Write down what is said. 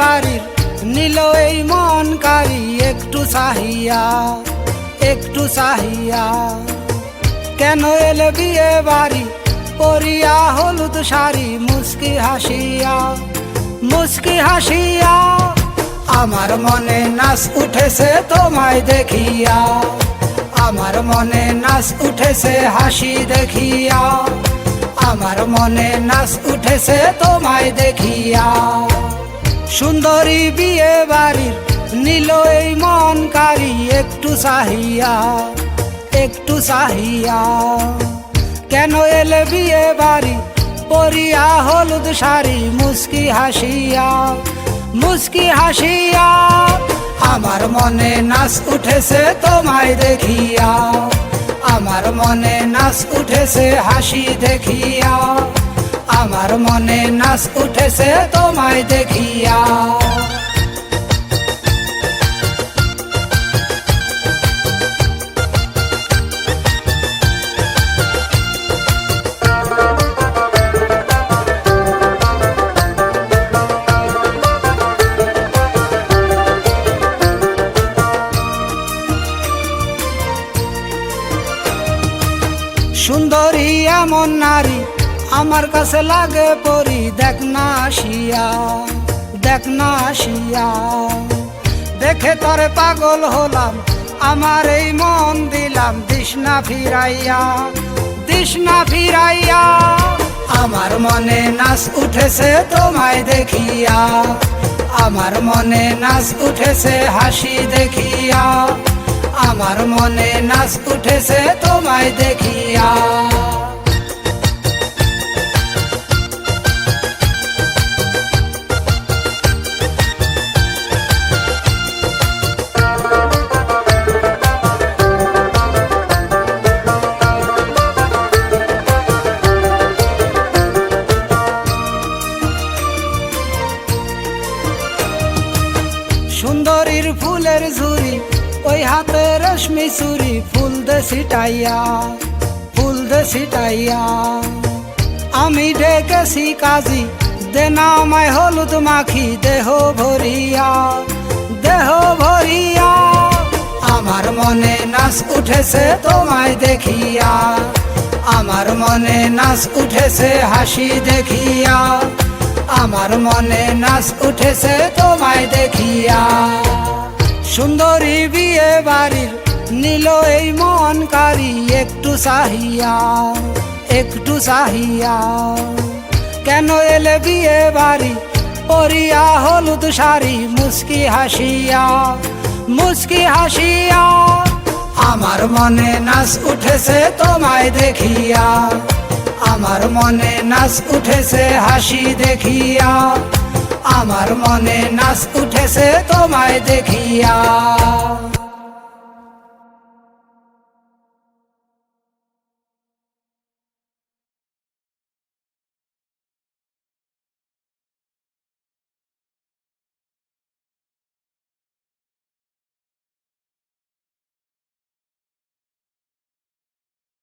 বাড়ির, নিল এই মন কারি একটু সাহিয়া একটু সাহিয়া কেন এলে বিয়ে বাড়ি? পরিয়া হলুদ শাড়ি মুস্কি হাসিয়া মুস্কি হাসিয়া। আমার মনে নাচ উঠেছে তোমায় দেখিয়া, আমার মনে নাচ উঠেছে হাসি দেখিয়া, আমার মনে নাচ উঠেছে তোমায় দেখিয়া। সুন্দরী বিয়ে বাড়ির নিল এই মন কারি, একটু চাহিয়া একটু চাহিয়া কেন এলে বিয়ে বাড়ি? পরিয়া হলুদ শাড়ি, মুস্কি হাসিয়া মুস্কি হাসিয়া। আমার মনে নাচ উঠেছে তোমায় দেখিয়া, আমার মনে নাচ উঠেছে হাসি দেখিয়া। আমার মনে নাচ উঠেছে তোমায় দেখিয়া। সুন্দরী এমন নারী আমার কাছে লাগে পরি, দেখ না আসিয়া, দেখ না আসিয়া। দেখে তরে পাগল হলাম, আমার এই মন দিলাম দিশনা ফিরাইয়া দিশনা ফিরাইয়া। আমার মনে নাচ উঠেছে তোমায় দেখিয়া, আমার মনে নাচ উঠেছে হাসি দেখিয়া, আমার মনে নাচ উঠেছে তোমায় দেখিয়া। সুন্দরীর ফুলের ঝুরি ওই হাতে রেশমি চুরি ফুল দে ছিটাইয়া ফুল দে ছিটাইয়া আমি ডেকেছি কাজী দেনা আমায় হলুদ মাখি, দেহ ভরিয়া দেহ ভরিয়া। আমার মনে নাচ উঠেছে তোমায় দেখিয়া, আমার মনে নাচ উঠেছে হাসি দেখিয়া। আমার মনে নাচ উঠেছে তোমায় দেখিয়া। সুন্দরী বিয়ে বাড়ির নিল এই মন কারি একটু চাহিয়া একটু চাহিয়া। কেন এলে বিয়ে বাড়ি পরিয়া হলুদ শাড়ি মুস্কি হাসিয়া মুস্কি হাসিয়া। আমার মনে নাচ উঠেছে তোমায় দেখিয়া। আমার মনে নাচ উঠেছে হাসি দেখিয়া। আমার মনে নাচ উঠেছে তোমায় দেখিয়া।